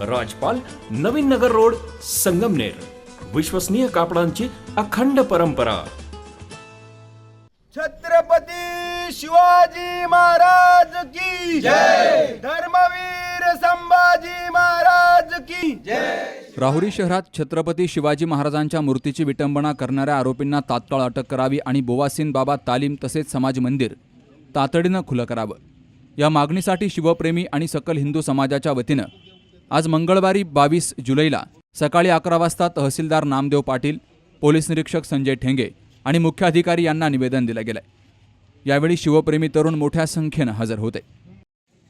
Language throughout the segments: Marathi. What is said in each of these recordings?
राजपाल नवीन नगर रोड संगमनेर. विश्वसनीय कापडांची अखंड परंपरा. छत्रपती शिवाजी महाराज की जय! धर्मवीर संभाजी महाराज की जय! राहुरी शहरात छत्रपती शिवाजी महाराजांच्या मूर्तीची विटंबना करणाऱ्या आरोपींना तात्काळ अटक करावी आणि बोवासीन बाबा तालीम तसेच समाज मंदिर तातडीनं खुलं करावं. या मागणीसाठी शिवप्रेमी आणि सकल हिंदू समाजाच्या वतीनं आज मंगळवारी बावीस जुलैला सकाळी अकरा वाजता तहसीलदार नामदेव पाटील पोलीस निरीक्षक संजय ठेंगे आणि मुख्य अधिकारी यांना निवेदन दिलं गेलंय. यावेळी शिवप्रेमी तरुण मोठ्या संख्येनं हजर होते.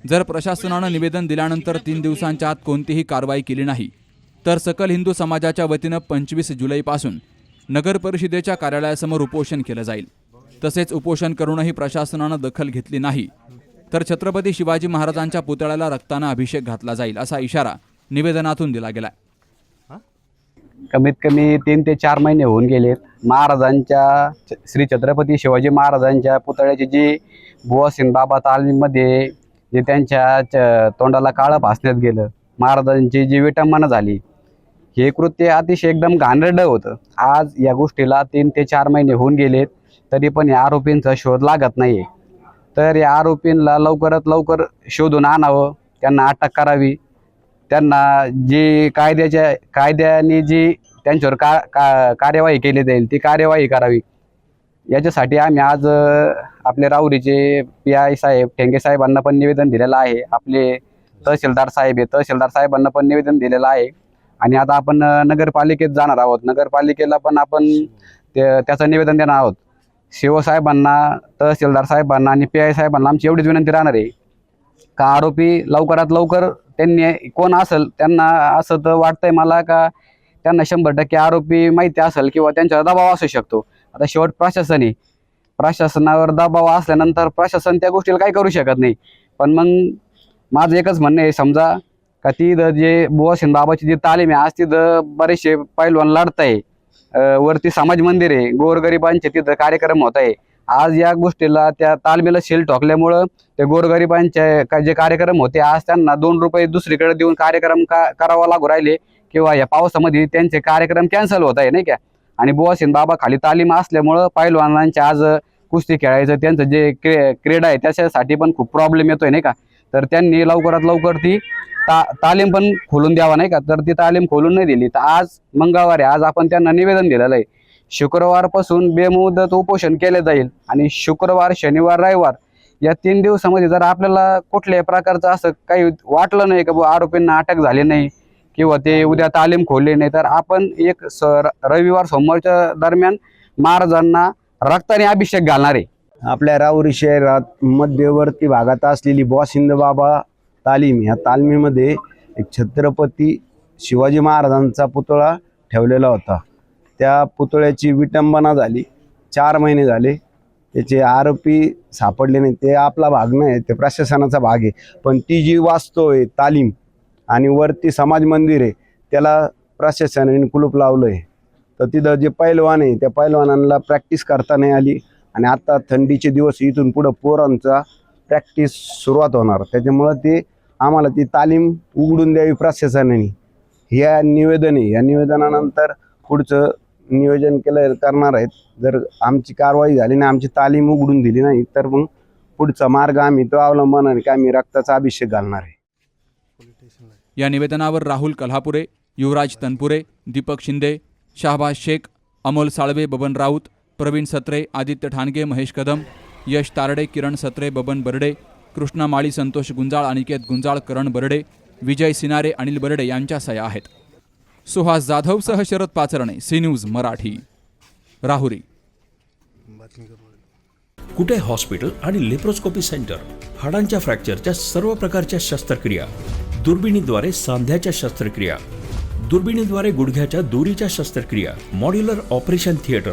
जर प्रशासनानं निवेदन दिल्यानंतर तीन दिवसांच्या आत कोणतीही कारवाई केली नाही तर सकल हिंदू समाजाच्या वतीनं पंचवीस जुलैपासून नगर परिषदेच्या कार्यालयासमोर उपोषण केलं जाईल. तसेच उपोषण करूनही प्रशासनानं दखल घेतली नाही तर छत्रपती शिवाजी महाराजांच्या पुतळ्याला रक्तानं अभिषेक घातला जाईल असा इशारा निवेदनातून दिला गेलाय. कमीत कमी तीन ते चार महिने होऊन गेलेत महाराजांच्या छ- श्री छत्रपती शिवाजी महाराजांच्या पुतळ्याची जी बुवासिन बाबा तालमीमध्ये जे त्यांच्या च- तोंडाला काळं फासण्यात गेलं महाराजांची जी विटंबना झाली हे कृत्य अतिशय एकदम घाणेरडं होतं. आज या गोष्टीला तीन ते चार महिने होऊन गेलेत तरी पण या आरोपींचा शोध लागत नाही तर या आरोपींना लवकरात लवकर शोधून आणावं त्यांना अटक करावी. त्यांना जी कायद्याच्या कायद्याने जी त्यांच्यावर का का कार्यवाही केली जाईल ती कार्यवाही करावी. याच्यासाठी आम्ही आज आपले राहुरीचे पी आय साहेब ठेंगे साहेबांना पण निवेदन दिलेलं आहे. आपले तहसीलदार साहेब हे तहसीलदार साहेबांना पण निवेदन दिलेलं आहे. आणि आता आपण नगरपालिकेत जाणार आहोत. नगरपालिकेला पण आपण ते त्याचं निवेदन देणार आहोत. शिवसाहेबांना तहसीलदार साहेबांना आणि पी आय साहेबांना आमची एवढीच विनंती राहणार आहे. का आरोपी लवकरात लवकर त्यांनी कोण असेल त्यांना असं तर वाटतंय मला का त्यांना शंभर टक्के आरोपी माहिती असेल किंवा त्यांच्यावर दबाव असू शकतो. आता शेवट प्रशासन आहे प्रशासनावर दबाव असल्यानंतर प्रशासन त्या गोष्टीला काही करू शकत नाही. पण मग माझं एकच म्हणणं आहे समजा का ती जे बुवासिन बाबाची जी तालीम आहे आज तिथं बरेचसे पैलवान लढत आहे वरती समाज मंदिर आहे गोरगरिबांचे तिथं कार्यक्रम होत आहे. आज या गोष्टीला त्या तालमीला शेल ठोकल्यामुळं ते गोरगरिबांचे का- जे कार्यक्रम होते आज त्यांना दोन रुपये दुसरीकडे देऊन कार्यक्रम का करावा लागू राहिले किंवा या पावसामध्ये त्यांचे कार्यक्रम कॅन्सल होत आहे नाही का? आणि बुवासिन बाबा खाली तालीम असल्यामुळं पैलवानांच्या आज कुस्ती खेळायचं त्यांचं जे क्रे क्रीडा आहे त्याच्यासाठी पण खूप प्रॉब्लेम येतोय नाही का? तर त्यांनी लवकरात लवकर ती ता तालीम पण खोलून द्यावा नाही का? तर ती तालीम खोलून नाही दिली. तर आज मंगळवार आहे. आज आपण त्यांना निवेदन दिलेलं आहे. शुक्रवारपासून बेमुदत उपोषण केले जाईल आणि शुक्रवार शनिवार रविवार या तीन दिवसामध्ये जर आपल्याला कुठल्याही प्रकारचं असं काही वाटलं नाही का आरोपींना अटक झाली नाही किंवा ते उद्या तालीम खोलली नाही तर आपण एक स रविवार सोमवारच्या दरम्यान महाराजांना रक्ताने अभिषेक घालणार आहे. आपल्या रावरी शहरात मध्यवर्ती भागात असलेली बॉसिंद बाबा तालीम ह्या तालमीमध्ये एक छत्रपती शिवाजी महाराजांचा पुतळा ठेवलेला होता. त्या पुतळ्याची विटंबना झाली. चार महिने झाले. त्याचे आरोपी सापडले नाही. ते आपला भाग नाही ते प्रशासनाचा भाग आहे. पण ती जी वास्तव आहे तालीम आणि वरती समाज मंदिर आहे त्याला प्रशासनाने कुलूप लावलं आहे तर तिथं जे पैलवान आहे त्या पैलवानांना प्रॅक्टिस करता नाही आली. आणि आता थंडीचे दिवस इथून पुढं पोरांचा प्रॅक्टिस सुरुवात होणार. त्याच्यामुळं ते आम्हाला ती तालीम उघडून द्यावी प्रशासनाने. या निवेदन आहे या निवेदनानंतर पुढचं नियोजन केलं करणार आहेत. जर आमची कारवाई झाली नाही आमची तालीम उघडून दिली नाही तर मग पुढचा मार्ग आम्ही तो अवलंबन आणि की आम्ही रक्ताचा अभिषेक घालणार आहे. या निवेदनावर राहुल कल्हापुरे युवराज तनपुरे दीपक शिंदे शाहबाज शेख अमोल साळवे बबन राऊत प्रवीण सत्रे आदित्य ठाणगे महेश कदम यश तारडे किरण सत्रे बबन बर्डे कृष्णा माळी संतोष गुंजाळ अनिकेत गुंजाळ करण बर्डे विजय सिनारे अनिल बर्डे यांच्या सया आहेत. Suhas जाधवसह Sharad Pacharne C news Marathi. Rahuri. Kute hospital आणि लेप्रोस्कोपी सेंटर? हाडांच्या फ्रॅक्चरच्या सर्व प्रकारच्या शस्त्रक्रिया. दुर्बिणीद्वारे सांध्याच्या शस्त्रक्रिया. दुर्बिणीद्वारे गुडघ्याच्या दोरीच्या शस्त्रक्रिया. Modular operation theatre.